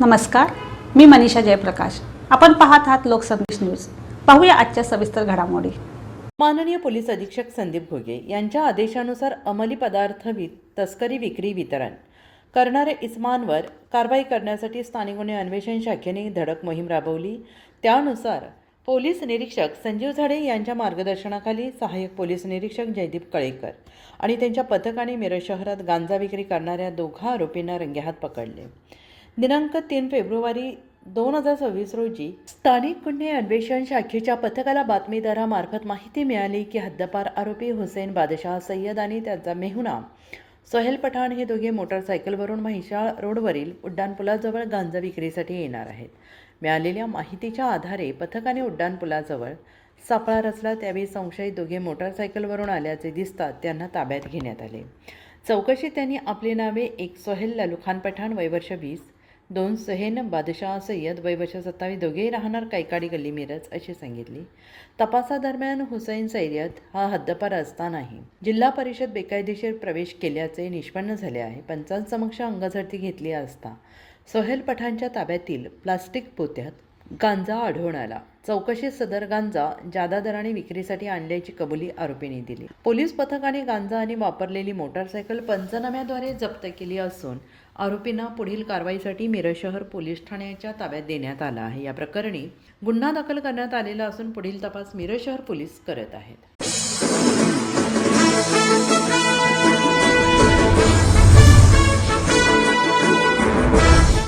नमस्कार मी मनीषा जयप्रकाश. आपण पाहत आहात लोकसंदेश न्यूज. पाहूया आजच्या सविस्तर घडामोडी. माननीय पोलीस अधीक्षक संदीप घोगे यांच्या आदेशानुसार अंमली पदार्थ वि तस्करी विक्री वितरण करणाऱ्या इस्मानवर कारवाई करण्यासाठी स्थानिक गुन्हे अन्वेषण शाखेने धडक मोहीम राबवली. त्यानुसार पोलीस निरीक्षक संजीव झाडे यांच्या मार्गदर्शनाखाली सहाय्यक पोलीस निरीक्षक जयदीप कळेकर आणि त्यांच्या पथकाने मिरज शहरात गांजा विक्री करणाऱ्या दोघा आरोपींना रंगेहात पकडले. दिनांक तीन फेब्रुवारी दोन हजार सव्वीस रोजी स्थानिक गुन्हे अन्वेषण शाखेच्या पथकाला बातमीदारामार्फत माहिती मिळाली की हद्दपार आरोपी हुसेन बादशाह सय्यद आणि त्याचा मेहुना सोहेल पठाण हे दोघे मोटारसायकलवरून महिषाळ रोडवरील उड्डाणपुलाजवळ गांजा विक्रीसाठी येणार आहेत. मिळालेल्या माहितीच्या आधारे पथकाने उड्डाणपुलाजवळ सापळा रचला त्यावेळी संशयित दोघे मोटारसायकलवरून आल्याचे दिसतात त्यांना ताब्यात घेण्यात आले. चौकशीत त्यांनी आपली नावे एक सोहेल ललुखान पठाण वयवर्ष वीस दोन सहेन बादशाह सय्यद वयवर्ष सत्तावीस दोघेही राहणार कैकाडी गल्ली मिरज अशी सांगितली. तपासादरम्यान हुसैन सय्यद हा हद्दपार असतानाही जिल्हा परिषद बेकायदेशीर प्रवेश केल्याचे निष्पन्न झाले आहे. पंचांसमक्ष अंगझडती घेतली असता सोहेल पठाणच्या ताब्यातील प्लास्टिक पोत्यात गांजा आढळून आला. चौकशीत सदर गांजा जादा दराने विक्रीसाठी आणल्याची कबुली आरोपींनी दिली. पोलीस पथकाने गांजा आणि वापरलेली मोटारसायकल पंचनाम्याद्वारे जप्त केली असून आरोपींना पुढील कारवाईसाठी मिरज शहर पोलीस ठाण्याच्या ताब्यात देण्यात आला आहे. या प्रकरणी गुन्हा दाखल करण्यात आलेला असून पुढील तपास मिरज शहर पोलीस करत आहेत.